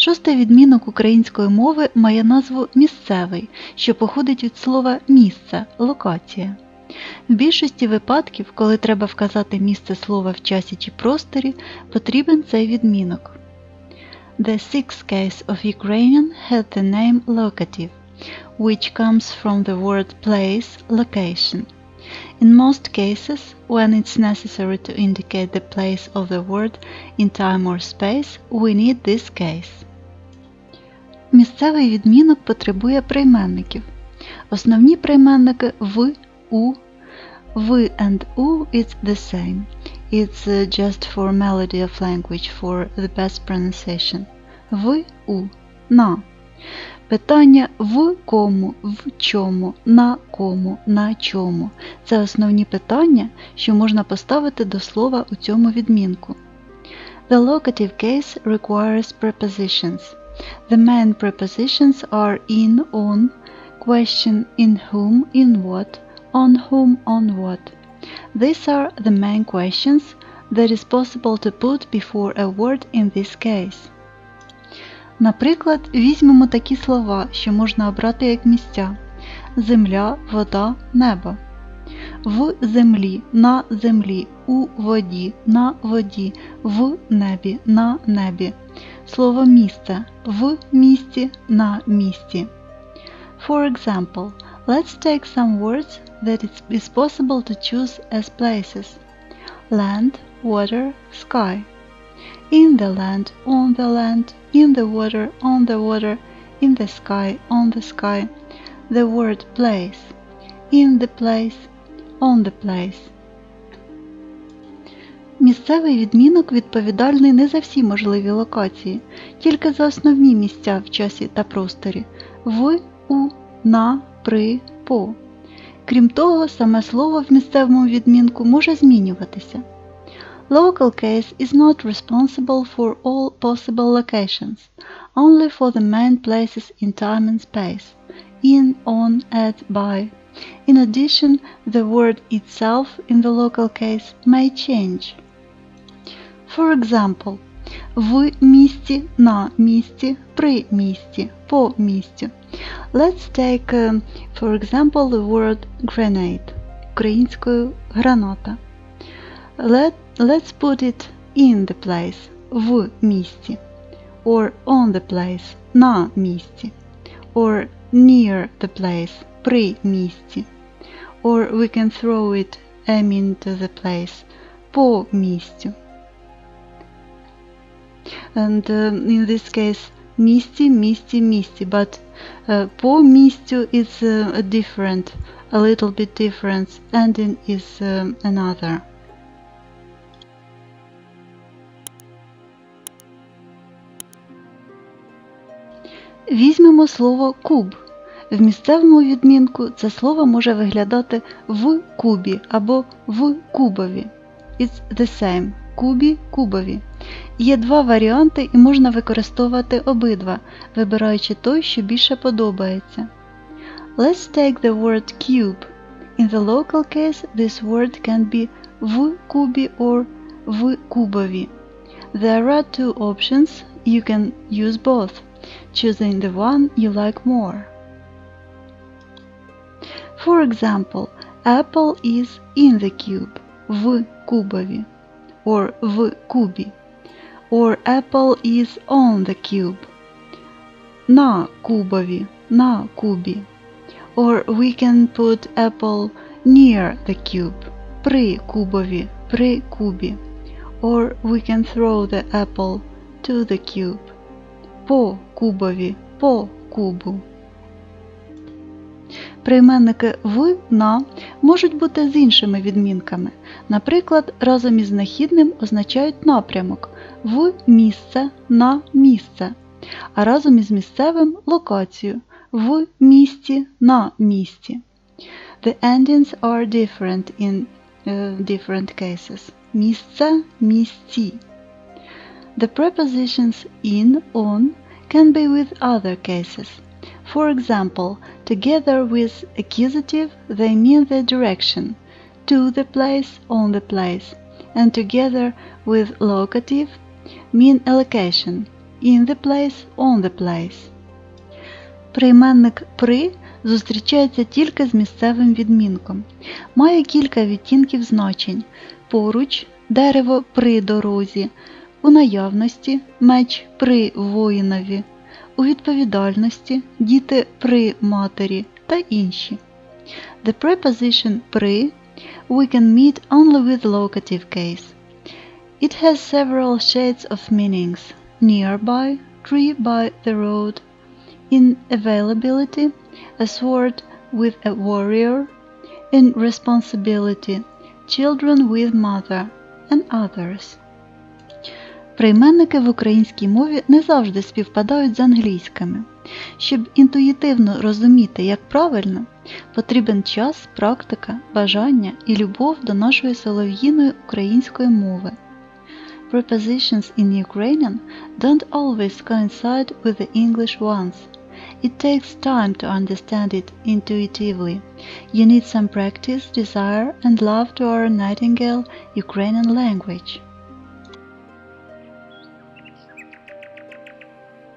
Шостий відмінок української мови має назву місцевий, що походить від слова місце, локація. В більшості випадків, коли треба вказати місце слова в часі чи просторі, потрібен цей відмінок. The sixth case of Ukrainian had the name locative, which comes from the word place, location. In most cases, when it's necessary to indicate the place of the word in time or space, we need this case. Місцевий відмінок потребує прийменників. Основні прийменники в, у, в and у it's the same. It's just for melody of language for the best pronunciation. В, у, на. Питання в кому, в чому, на кому, на чому. Це основні питання, що можна поставити до слова у цьому відмінку. The locative case requires prepositions. The main prepositions are in, on, question in whom, in what, on whom, on what. These are the main questions that is possible to put before a word in this case. Наприклад, візьмемо такі слова, що можна обрати як місця: земля, вода, небо. В землі, на землі, у воді, на воді, в небі, на небі. Слово місце в місті, на місті. For example, let's take some words that it is possible to choose as places. Land, water, sky. In the land, on the land, in the water, on the water, in the sky, on the sky. The word place. In the place, on the place. Місцевий відмінок відповідальний не за всі можливі локації, тільки за основні місця в часі та просторі в, у, на, при, по. Крім того, саме слово в місцевому відмінку може змінюватися. Local case is not responsible for all possible locations, only for the main places in time and space, in, on, at, by. In addition, the word itself in the local case may change. For example, в місті, на місці, при місті, по місті. Let's take, uh, for example, the word grenade, українською граната. Let, let's put it in the place, в місті, or on the place, на місці, or near the place, при місті, or we can throw it aim into the place, по місцю. And uh, in this case, місті, місті, місті, but uh, по місцю is uh, a different, a little bit different, ending is another. Візьмемо слово куб. В місцевому відмінку це слово може виглядати в кубі або в кубові. It's the same. Кубі, кубові. Є два варіанти і можна використовувати обидва, вибираючи той, що більше подобається. Let's take the word cube. In the local case, this word can be в кубі or в кубові. There are two options. You can use both, choosing the one you like more. For example, apple is in the cube, в кубові, or в кубі, or apple is on the cube, на кубові, на кубі, or we can put apple near the cube, при кубові, при кубі, or we can throw the apple to the cube, по кубові, по кубу. Прийменники в, на можуть бути з іншими відмінками. Наприклад, разом із знахідним означають напрямок в місце на місце, а разом із місцевим локацію в місті на місці. The endings are different in uh, different cases. Місце місці. The prepositions in, on can be with other cases. For example, together with accusative, they mean the direction to the place, on the place, And together with locative mean a location in the place, on the place. Прийменник при зустрічається тільки з місцевим відмінком. Має кілька відтінків значень поруч, дерево при дорозі, у наявності меч при воїнові, у відповідальності діти при матері та інші. The preposition при we can meet only with locative case. It has several shades of meanings nearby, tree by the road, in availability, a sword with a warrior, in responsibility, children with mother, and others. Прийменники в українській мові не завжди співпадають з англійськими. Щоб інтуїтивно розуміти, як правильно, потрібен час, практика, бажання і любов до нашої солов'їної української мови. Prepositions in Ukrainian don't always coincide with the English ones. It takes time to understand it intuitively. You need some practice, desire, and love to our Nightingale Ukrainian language.